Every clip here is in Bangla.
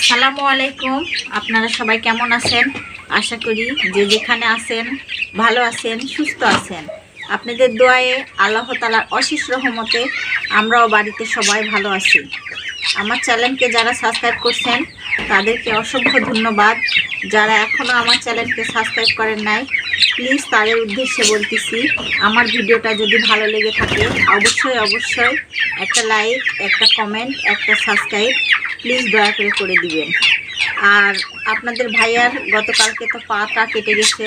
আসসালামু আলাইকুম। আপনারা সবাই কেমন আছেন? আশা করি যে যেখানে আছেন, ভালো আছেন, সুস্থ আছেন। আপনাদের দোয়ায়ে আল্লাহ তালার অশেষ রহমতে আমরাও বাড়িতে সবাই ভালো আছি। আমার চ্যানেলকে যারা সাবস্ক্রাইব করছেন, তাদেরকে অসংখ্য ধন্যবাদ। যারা এখনও আমার চ্যানেলকে সাবস্ক্রাইব করেন নাই প্লিজ তাদের উদ্দেশ্যে বলতেছি, আমার ভিডিওটা যদি ভালো লেগে থাকে, অবশ্যই অবশ্যই একটা লাইক একটা কমেন্ট একটা সাবস্ক্রাইব প্লিজ দয়া করে করে দিবেন। আর আপনাদের ভাইয়ার গতকালকে তো পাটা কেটে গেছে,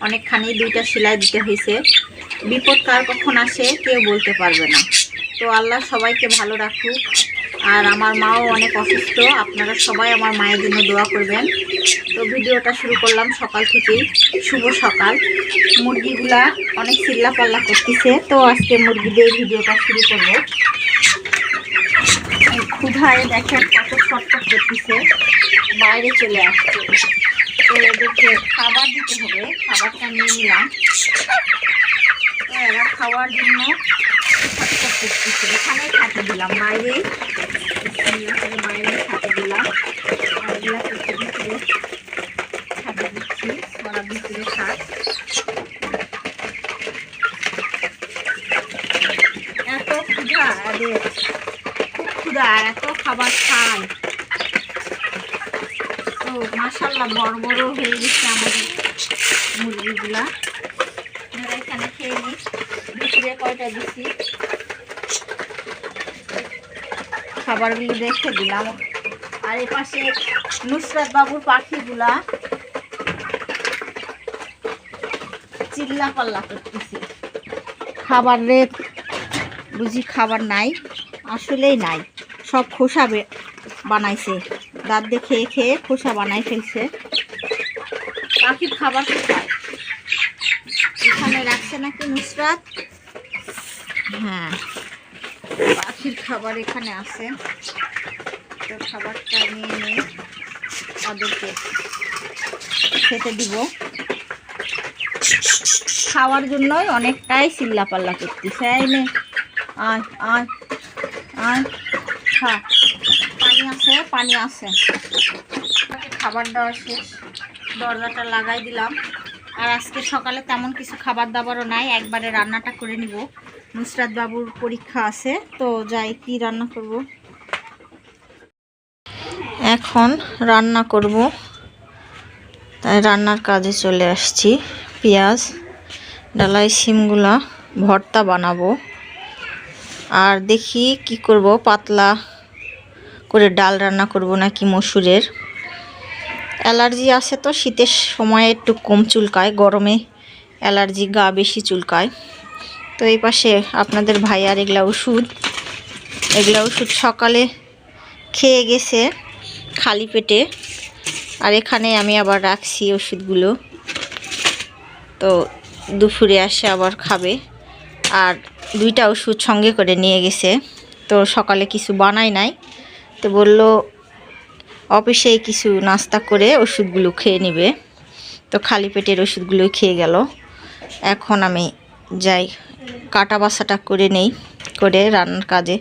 অনেকখানি দুইটা সেলাই দিতে হয়েছে। বিপদ কার কখন আসে, কেউ বলতে পারবে না। তো আল্লাহ সবাইকে ভালো রাখুক। আর আমার মাও অনেক অসুস্থ। আপনারা সবাই আমার মায়ের জন্য দোয়া করবেন। তো ভিডিওটা শুরু করলাম সকাল থেকেই। শুভ সকাল। মুরগিগুলা অনেক চিল্লা পাল্লা করতেছে। তো আজকে মুরগিদের ভিডিওটা শুরু করব। ক্ষুধায় দেখেন কত ছটফট করতেছে। বাইরে চলে আসছে। তো এদেরকে খাবার দিতে হবে। খাবারটা নিয়ে নিলাম। এরা খাওয়ার জন্য ছটফট করতেছে দিলাম বাইরেই বাইরে খাতে দিলাম খাট এত ক্ষুধা এদের খুব ক্ষুধা এত খাবার খায় তো মাসাল্লাহ বড় বড় হয়ে গেছে আমাদের মুরগিগুলা। এখানে খেয়ে নিই কয়টা দিচ্ছি খাবারগুলো দেখে দিলাম। আর এ পাশে নুসরাত বাবুর পাখিগুলা চিল্লা পাল্লা করতেছে। খাবার রে বুঝি খাবার নাই, আসলেই নাই। সব খোসা বানাইছে। দাঁত দিয়ে খেয়ে খেয়ে খোসা বানাই ফেলছে। পাখির খাবার কোথায়? এখানে রাখছে নাকি নুসরাত? হ্যাঁ। পাখির খাবার এখানে আছে। তো খাবারটা নিয়ে নিয়ে তাদেরকে খেতে দিব। খাওয়ার জন্যই অনেকটাই চিল্লা পাল্লা করতেছে। এই নে আয় আয়। খা, পানি আছে পানি আছে। খাবার দেওয়া শেষ। দরজাটা লাগাই দিলাম। আর আজকে সকালে তেমন কিছু খাবার দাবারও নাই, একবারে রান্নাটা করে নিব। নুসরাত বাবুর পরীক্ষা আছে, তো যাই কি রান্না করব। এখন রান্না করব। তাই রান্নার কাজে চলে আসছি। পেঁয়াজ, ডালাই, শিমগুলা ভর্তা বানাবো। আর দেখি কি করব, পাতলা করে ডাল রান্না করব নাকি মসুরের। অ্যালার্জি আছে তো, শীতের সময় একটু কম চুলকায়, গরমে অ্যালার্জি গা বেশি চুলকায়। তো এই পাশে আপনাদের ভাইয়ার এগুলা ওষুধ। এগুলা ওষুধ সকালে খেয়ে গেছে খালি পেটে। আর এখানে আমি আবার রাখছি ওষুধগুলো। তো দুপুরে আসে আবার খাবে। আর দুইটা ওষুধ সঙ্গে করে নিয়ে গেছে। তো সকালে কিছু বানাই নাই। তো বলল অফিসে কিছু নাস্তা করে ওষুধগুলো খেয়ে নেবে। তো খালি পেটের ওষুধগুলো খেয়ে গেল। এখন আমি যাই, কাটা বাসাটা করে নেই, করে রান্নার কাজে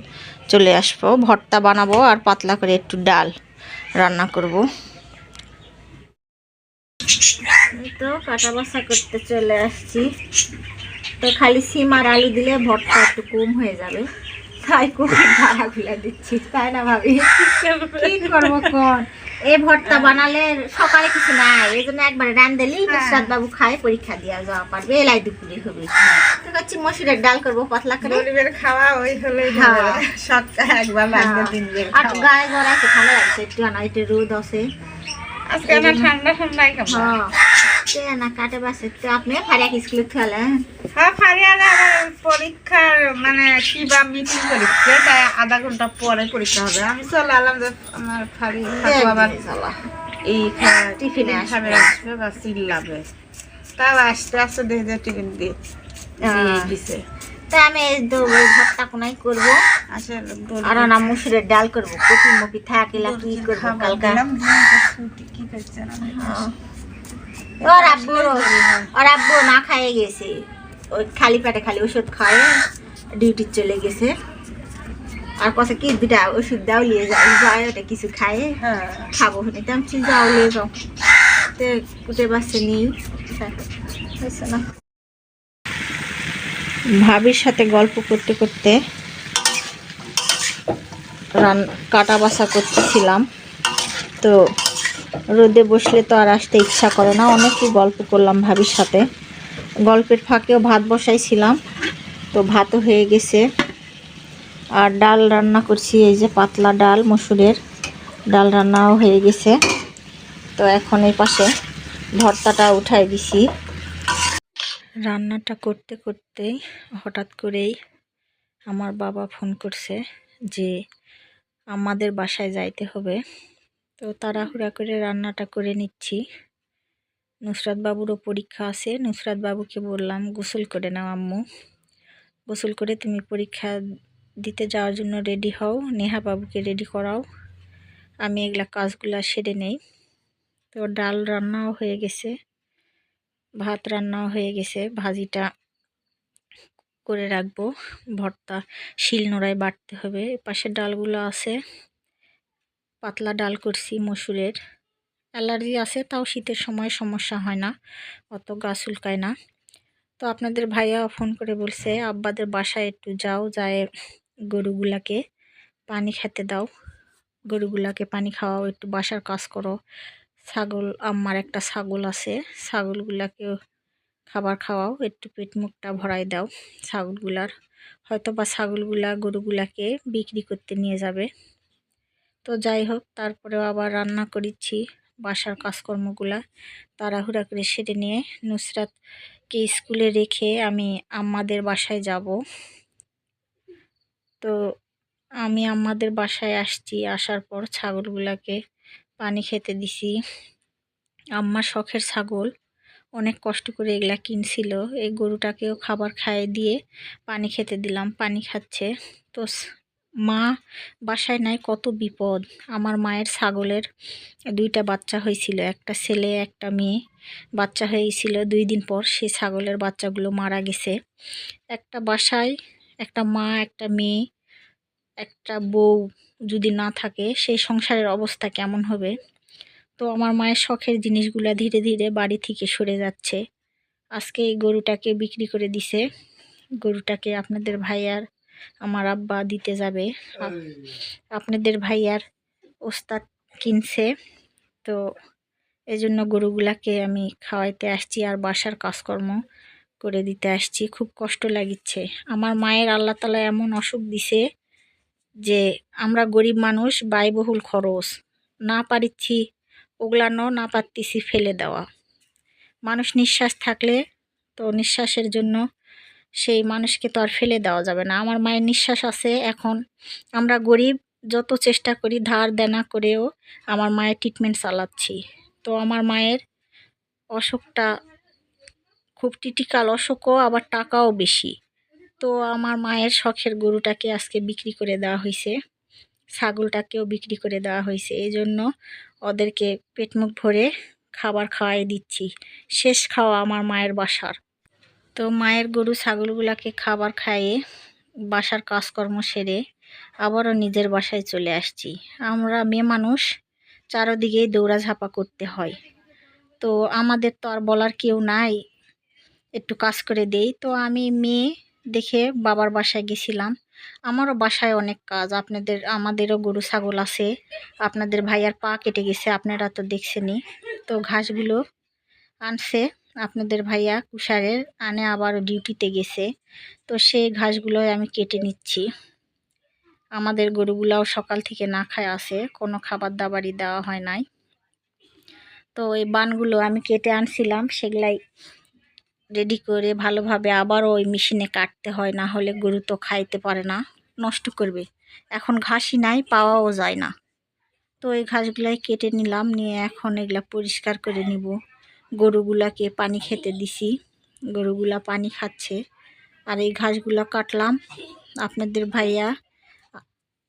চলে আসব। ভর্তা বানাবো আর পাতলা করে একটু ডাল রান্না করব। তো কাটা বাসা করতে চলে আসছি। তো খালি সিম আর আলু দিলে ভর্তা একটু কম হয়ে যাবে। তাই করে ভাড়াগুলা দিচ্ছি। তাই না ভাবি? কি করব কোন? এই ভর্তা বানালে সকালে কিছু নাই এই জন্য একবারে রান দিলি নুসরাত বাবু খায় পরীক্ষা দিয়া যাওয়া পারবে এলাই দুপুরে হবে। তো করছি মসুরের ডাল করব পাতলা করে। গরিবের খাওয়া ওই হলেই হ্যাঁ। সপ্তাহে একবার লাগবে হ্যাঁ। তিন আর গায়ে জ্বর আছে ঠান্ডা লাগছে একটু না একটু রোদ আছে। আজকে না ঠান্ডা ঠান্ডাই কেমন হ্যাঁ। না কাটে বাসে। তো আপনি ফারিয়া স্কুলে খেলেন হ্যাঁ পরীক্ষার মানে কি বা মিটিং তাই আধা ঘণ্টা পরে পরীক্ষা হবে। আমি চলে আলাম যে আমার ফারি আবার এই টিফিনে আসবে। খাবে আসবে বা চিল্লাবে। তাও আসতে আসতে দেখে যে টিফিন দিয়ে। দিছে। তা আমি ভাতটা কোনাই করব? আসলে আর না মুসুরের ডাল করব। কপি মপি থাকিলা কি করব কালকা? ছুটি কি করছে না ওর আব্বু ওর আব্বু না খাইয়ে গেছে। ওই খালি পেটে খালি ওষুধ খায় ডিউটি চলে গেছে। আর কথা কি দুটা ওষুধ দাও নিয়ে যাও যায় ওটা কিছু খায় খাব নিতে আমি যাও নিয়ে যাও। তে কুটে বাসে নিই ভাবির সাথে গল্প করতে করতে রান, কাটা বাসা করতেছিলাম। তো রোদে বসলে তো আর আসতে ইচ্ছা করে না। অনেকই গল্প করলাম ভাবির সাথে। গল্পের ফাঁকেও ভাত বসাইছিলাম, তো ভাতও হয়ে গেছে। আর ডাল রান্না করছি, এই যে পাতলা ডাল, মসুরের ডাল রান্নাও হয়ে গেছে। তো এখন এই পাশে ভর্তাটা উঠাই দিছি। রান্নাটা করতে করতেই হঠাৎ করেই আমার বাবা ফোন করছে যে আমাদের বাসায় যাইতে হবে। তো তাড়াহুড়া করে রান্নাটা করে নিচ্ছি। নুসরাত বাবুরও পরীক্ষা আছে। নুসরাত বাবুকে বললাম, গোসল করে নাও আম্মু। গোসল করে তুমি পরীক্ষা দিতে যাওয়ার জন্য রেডি হও। নেহা বাবুকে রেডি করাও। আমি এগুলা কাজগুলা সেরে নেই। তো ডাল রান্নাও হয়ে গেছে, ভাত রান্নাও হয়ে গেছে। ভাজিটা করে রাখব। ভর্তা শিল নোড়ায় বাটতে হবে। পাশে ডালগুলো আছে। পাতলা ডাল করছি মসুরের। অ্যালার্জি আছে, তাও শীতের সময় সমস্যা হয় না, অত গা চুলকায় না। তো আপনাদের ভাইয়া ফোন করে বলছে, আব্বাদের বাসায় একটু যাও, যায় গরুগুলাকে পানি খেতে দাও। গরুগুলাকে পানি খাওয়াও, একটু বাসার কাজ করো। ছাগল আমার একটা ছাগল আছে, ছাগলগুলাকেও খাবার খাওয়াও, একটু পেট মুখটা ভরাই দাও। ছাগলগুলার হয়তো বা ছাগলগুলা গরুগুলাকে বিক্রি করতে নিয়ে যাবে। তো যাই হোক, তারপরেও আবার রান্না করেছি বাসার কাজকর্মগুলা। তাড়াহুড়া করে সেরে নিয়ে নুসরাতকে স্কুলে রেখে আমি আমাদের বাসায় যাব। তো আমি আমাদের বাসায় আসছি, আসার পর ছাগলগুলাকে পানি খেতে দিছি। আম্মার শখের ছাগল, অনেক কষ্ট করে এগুলা কিনছিল। এই গরুটাকেও খাবার খাইয়ে দিয়ে পানি খেতে দিলাম, পানি খাচ্ছে। তো মা বাসায় নাই, কত বিপদ। আমার মায়ের ছাগলের দুইটা বাচ্চা হয়েছিল, একটা ছেলে, একটা মেয়ে। বাচ্চা হয়েছিল দুই দিন পর, সেই ছাগলের বাচ্চাগুলো মারা গেছে। একটা বাসায় একটা মা, একটা মেয়ে, একটা বউ যদি না থাকে, সেই সংসারের অবস্থা কেমন হবে? তো আমার মায়ের শখের জিনিসগুলো ধীরে ধীরে বাড়ি থেকে সরে যাচ্ছে। আজকে এই গরুটাকে বিক্রি করে দিছে। গরুটাকে আপনাদের ভাইয়ার আমার আব্বা দিতে যাবে। আপ- আপনাদের ভাইয়ার ওস্তাদ কিনছে। তো এই জন্য গরুগুলাকে আমি খাওয়াইতে আসছি আর বাসার কাজকর্ম করে দিতে আসছি। খুব কষ্ট লাগিচ্ছে। আমার মায়ের আল্লাহ তালা এমন অসুখ দিছে যে আমরা গরিব মানুষ ব্যয়বহুল খরচ। না পারিচ্ছি ওগুলানো না পারতেছি ফেলে দেওয়া। মানুষ নিঃশ্বাস থাকলে তো নিঃশ্বাসের জন্য সেই মানুষকে তো আর ফেলে দেওয়া যাবে না। আমার মায়ের নিঃশ্বাস আছে এখন। আমরা গরিব, যত চেষ্টা করি ধার দেনা করেও আমার মায়ের ট্রিটমেন্ট চালাচ্ছি। তো আমার মায়ের অসুখটা খুব ক্রিটিক্যাল অসুখও, আবার টাকাও বেশি। তো আমার মায়ের শখের গরুটাকে আজকে বিক্রি করে দেওয়া হয়েছে ছাগলটাকেও বিক্রি করে দেওয়া হয়েছে এই জন্য ওদেরকে পেটমুখ ভরে খাবার খাওয়াই দিচ্ছি। শেষ খাওয়া আমার মায়ের বাসার। তো মায়ের গরু ছাগলগুলাকে খাবার খাইয়ে বাসার কাজকর্ম সেরে আবারও নিজের বাসায় চলে আসছি। আমরা মেয়ে মানুষ চারোদিকেই দৌড়াঝাঁপা করতে হয়। তো আমাদের তো আর বলার কেউ নাই, একটু কাজ করে দেই। তো আমি মেয়ে দেখে বাবার বাসায় গেছিলাম। আমারও বাসায় অনেক কাজ, আপনাদের, আমাদেরও গরু ছাগল আছে। আপনাদের ভাইয়ার পা কেটে গেছে, আপনারা তো দেখছেনি তো ঘাসগুলো আনছে। আপনাদের ভাইয়া কুষারের আনে আবার ডিউটিতে গেছে। তো সেই ঘাসগুলো আমি কেটে নিচ্ছি। আমাদের গরুগুলাও সকাল থেকে না খায় আছে, কোনো খাবার দাবারই দেওয়া হয় নাই। তো এই বানগুলো আমি কেটে আনছিলাম, সেগুলাই রেডি করে ভালোভাবে আবারও ওই মেশিনে কাটতে হয়, না হলে গরু তো খাইতে পারে না, নষ্ট করবে। এখন ঘাসই নাই, পাওয়াও যায় না। তো এই ঘাসগুলাই কেটে নিলাম, নিয়ে এখন এগুলা পরিষ্কার করে নিব। গরুগুলাকে পানি খেতে দিছি। গরুগুলা পানি খাচ্ছে। আর এই ঘাসগুলো কাটলাম। আপনাদের ভাইয়া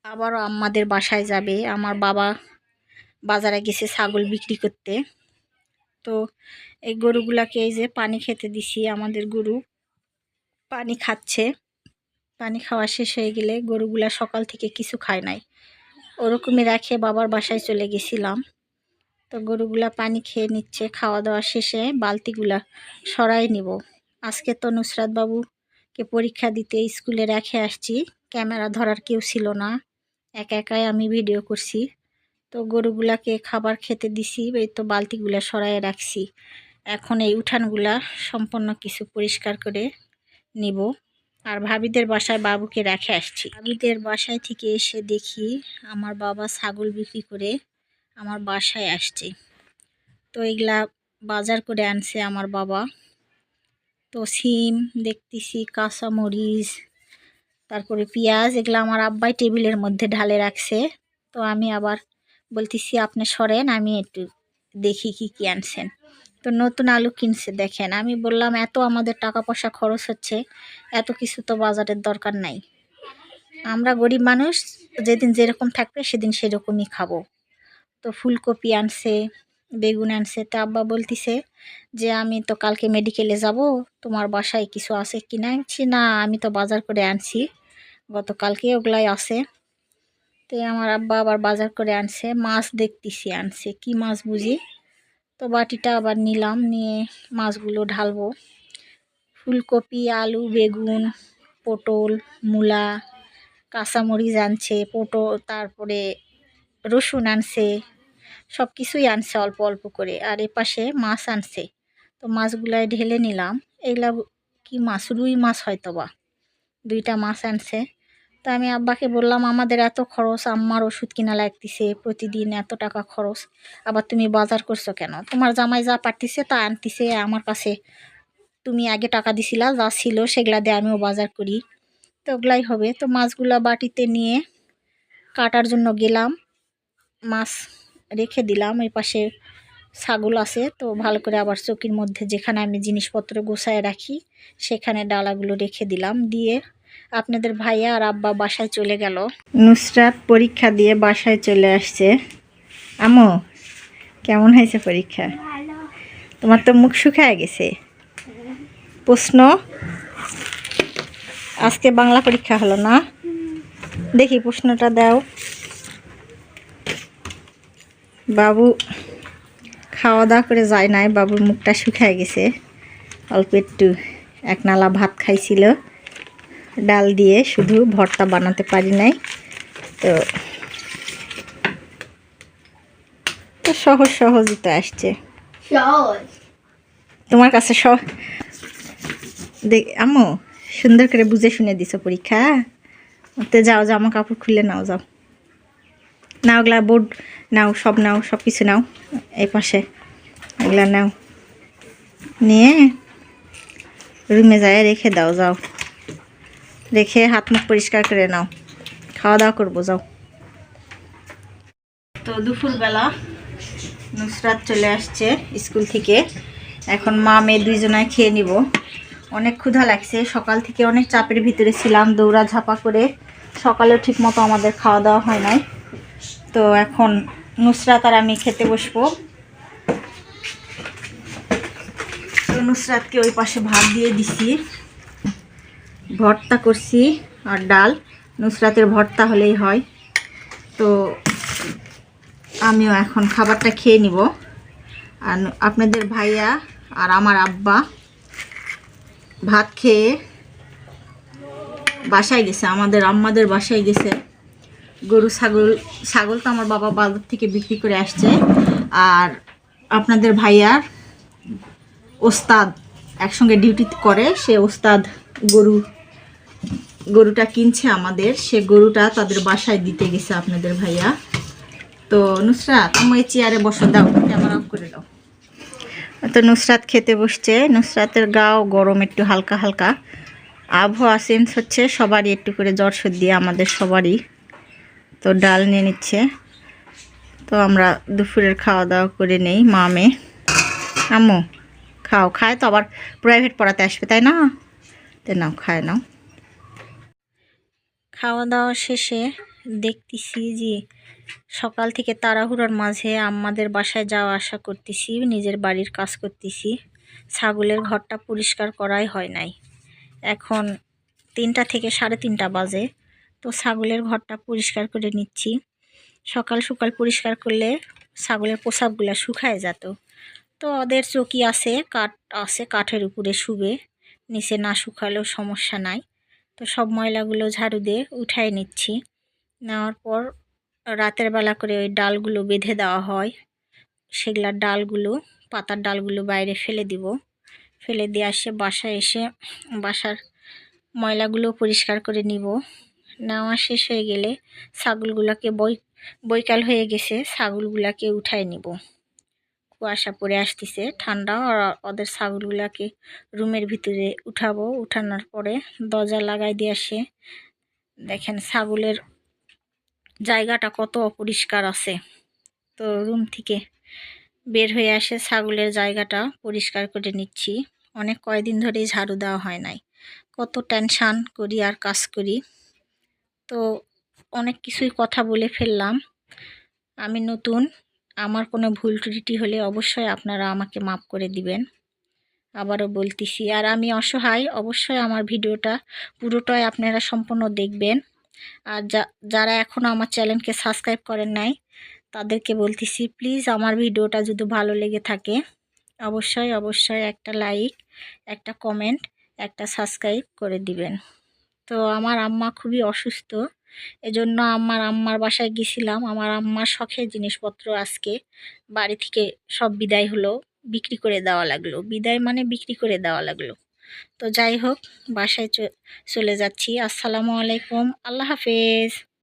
আবারও আমাদের বাসায় যাবে। আমার বাবা বাজারে গেছে ছাগল বিক্রি করতে। তো এই গরুগুলাকে এই যে পানি খেতে দিছি, আমাদের গরু পানি খাচ্ছে। পানি খাওয়া শেষ হয়ে গেলে গরুগুলা সকাল থেকে কিছু খায় নাই। ওরকমই রেখে বাবার বাসায় চলে গেছিলাম। তো গরুগুলা পানি খেয়ে নিচ্ছে খাওয়া দাওয়া শেষে বালতিগুলা সরাই নিব। আজকে তো নুসরাত বাবুকে পরীক্ষা দিতে স্কুলে রেখে আসছি, ক্যামেরা ধরার কেউ ছিল না। একা একাই আমি ভিডিও করছি। তো গরুগুলাকে খাবার খেতে দিছি, এই তো বালতিগুলা সরাই রাখছি। এখন এই উঠানগুলা সম্পূর্ণ কিছু পরিষ্কার করে নিব। আর ভাবিদের বাসায় বাবুকে রেখে আসছি। ভাবিদের বাসায় থেকে এসে দেখি আমার বাবা ছাগল বিক্রি করে আমার বাসায় আসছে। তো এগুলা বাজার করে আনছে আমার বাবা। তো সিম দেখতেছি, কাঁচামরিচ, তারপরে পেঁয়াজ, এগুলো আমার আব্বাই টেবিলের মধ্যে ঢালে রাখছে। তো আমি আবার বলতেছি, আপনি সরেন, আমি একটু দেখি কি কি আনছেন। তো নতুন আলু কিনছে, দেখেন। আমি বললাম, এত আমাদের টাকা পয়সা খরচ হচ্ছে, এত কিছু তো বাজারের দরকার নাই। আমরা গরিব মানুষ, যেদিন যেরকম থাকবে, সেদিন সেরকমই খাব। তো ফুলকপি আনছে বেগুন আনছে। তা আব্বা বলতিছে যে আমি তো কালকে মেডিকেলে যাব তোমার বাসায় কিছু আছে কি না? বলছি, না আমি তো বাজার করে আনছি। গতকালকে ওগুলাই আছে। তো আমার আব্বা আবার বাজার করে আনছে মাছ দেখতেছি আনছে। কি মাছ বুঝি? তো বাটিটা আবার নিলাম নিয়ে মাছগুলো ঢালবো। ফুলকপি আলু বেগুন পটল মূলা কাঁচামরিচ আনছে পটল তারপরে রসুন আনছে। সব কিছুই আনছে অল্প অল্প করে, আর এপাশে মাছ আনছে। তো মাছগুলাই ঢেলে নিলাম। এগুলা কি মাছ? রুই মাছ হয়তো বা দুইটা মাছ আনছে। তো আমি আব্বাকে বললাম, আমাদের এত খরচ, আম্মার ওষুধ কিনা লাগতেছে, প্রতিদিন এত টাকা খরচ। আবার তুমি বাজার করছ কেন? তোমার জামাই যা পারতিছে তা আনতিছে, আমার কাছে তুমি আগে টাকা দিছিলা, যা ছিল সেগুলা দিয়ে আমিও বাজার করি। তো ওগুলাই হবে। তো মাছগুলা বাটিতে নিয়ে কাটার জন্য গেলাম। মাছ রেখে দিলাম। এই পাশে ছাগল আছে তো ভালো করে আবার চকির মধ্যে যেখানে আমি জিনিসপত্র গোছায় রাখি সেখানে ডালাগুলো রেখে দিলাম। দিয়ে আপনাদের ভাইয়া আর আব্বা বাসায় চলে গেল। নুসরাত পরীক্ষা দিয়ে বাসায় চলে আসছে। আমো কেমন হয়েছে পরীক্ষা? তোমার তো মুখ শুকায় গেছে। প্রশ্ন? আজকে বাংলা পরীক্ষা হলো না? দেখি প্রশ্নটা দাও। বাবু খাওয়া দাওয়া করে যায় নাই। বাবুর মুখটা শুকায় গেছে। অল্প একটু এক নালা ভাত খাইছিল। ডাল দিয়ে শুধু ভর্তা বানাতে পারি নাই। তো তো সহজ সহজই তো আসছে। সহজ। তোমার কাছে সহ দেখ আম্মু সুন্দর করে বুঝে শুনে দিছো পরীক্ষা। তো যাও জামা কাপড় খুলে নাও যাও। নাও ওগুলা বোর্ড নাও, সব নাও সব কিছু নাও, এই পাশে। এগুলা নাও। নিয়ে রুমে যায়, রেখে দাও, যাও। রেখে হাত মুখ পরিষ্কার করে নাও। খাওয়া দাওয়া করব, যাও। তো দুপুরবেলা নুসরাত চলে আসছে স্কুল থেকে। এখন মা, মেয়ে দুইজনায় খেয়ে নিব। অনেক ক্ষুধা লাগছে। সকাল থেকে অনেক চাপের ভিতরে ছিলাম দৌড়া ঝাপা করে। সকালেও ঠিক মতো আমাদের খাওয়া দাওয়া হয় নাই। তো এখন নুসরাত আর আমি খেতে বসবো। নুসরাতকে ওই পাশে ভাত দিয়ে দিছি। ভর্তা করছি আর ডাল। নুসরাতের ভর্তা হলেই হয়। তো আমিও এখন খাবারটা খেয়ে নিব। আর আপনাদের ভাইয়া আর আমার আব্বা ভাত খেয়ে বাসায় গেছে। আমাদের আম্মাদের বাসায় গেছে। গরু, ছাগল ছাগল তো আমার বাবা বাজার থেকে বিক্রি করে আসছে। আর আপনাদের ভাইয়ার ওস্তাদ একসঙ্গে ডিউটি করে। সে ওস্তাদ গরু, গরুটা কিনছে আমাদের। সে গরুটা তাদের বাসায় দিতে গেছে আপনাদের ভাইয়া। তো নুসরাত এই চেয়ারে বসে, দাও ক্যামেরা অফ করে দাও। তো নুসরাত খেতে বসছে। নুসরাতের গাও গরম একটু হালকা হালকা। আবহাওয়া চেঞ্জ হচ্ছে, সবারই একটু করে জ্বর সর্দি, আমাদের সবারই। তো ডাল নিয়ে নিচ্ছে। তো আমরা দুপুরের খাওয়া দাওয়া করে নেই মামে আম্মু, খাও। খায় তো, আবার প্রাইভেট পড়াতে আসবে, তাই না? তো নাও, খায় নাও। খাওয়া দাওয়া শেষে দেখতেছি যে সকাল থেকে তাড়াহুড়োর মাঝে আমাদের বাসায় যাওয়া আসা করতেছি, নিজের বাড়ির কাজ করতেছি। ছাগলের ঘরটা পরিষ্কার করাই হয় নাই। এখন তিনটা থেকে সাড়ে তিনটা বাজে। তো ছাগলের ঘরটা পরিষ্কার করে নিচ্ছি। সকাল সকাল পরিষ্কার করলে ছাগলের প্রসাবগুলো শুকায় যেত। তো ওদের চকি আছে, কাঠ আছে, কাঠের উপরে শুবে। নিচে না শুকালেও সমস্যা নাই। তো সব ময়লাগুলো ঝাড়ু দিয়ে উঠাই নিচ্ছি। নেওয়ার পর রাতের বেলা করে ওই ডালগুলো বেঁধে দেওয়া হয়। সেগুলার ডালগুলো, পাতার ডালগুলো বাইরে ফেলে দিব। ফেলে দিয়ে আসে, বাসায় এসে বাসার ময়লাগুলো পরিষ্কার করে নিব। নেওয়া শেষ হয়ে গেলে ছাগলগুলোকে বই, বৈকাল হয়ে গেছে, ছাগলগুলোকে উঠাই নিব। কুয়াশা পড়ে আসতেছে, ঠান্ডা, আর ওদের ছাগলগুলোকে রুমের ভিতরে উঠাবো। উঠানোর পরে দরজা লাগাই দিয়ে আসে। দেখেন ছাগলের জায়গাটা কত অপরিষ্কার আছে। তো রুম থেকে বের হয়ে আসে, ছাগলের জায়গাটা পরিষ্কার করে নিচ্ছি। অনেক কয়দিন ধরেই ঝাড়ু দেওয়া হয় নাই। কত টেনশান করি আর কাজ করি। তো অনেক কিছুই কথা বলে ফেললাম। আমি নতুন, আমার কোনো ভুল ত্রুটি হলে অবশ্যই আপনারা আমাকে মাফ করে দিবেন। আবারও বলতেছি, আর আমি অসহায়, অবশ্যই আমার ভিডিওটা পুরোটাই আপনারা সম্পূর্ণ দেখবেন। আর যারা এখনও আমার চ্যানেলকে সাবস্ক্রাইব করেন নাই, তাদেরকে বলতেছি, প্লিজ আমার ভিডিওটা যদি ভালো লেগে থাকে, অবশ্যই অবশ্যই একটা লাইক, একটা কমেন্ট, একটা সাবস্ক্রাইব করে দিবেন। তো আমার আম্মা খুবই অসুস্থ। এজন্য আমার আম্মার বাসায় গেছিলাম। আমার আম্মার শখের জিনিসপত্র আজকে বাড়ি থেকে সব বিদায় হলো, বিক্রি করে দেওয়া লাগল। বিদায় মানে বিক্রি করে দেওয়া লাগল। তো যাই হোক, বাসায় চলে যাচ্ছি। আসসালামু আলাইকুম। আল্লাহ হাফেজ।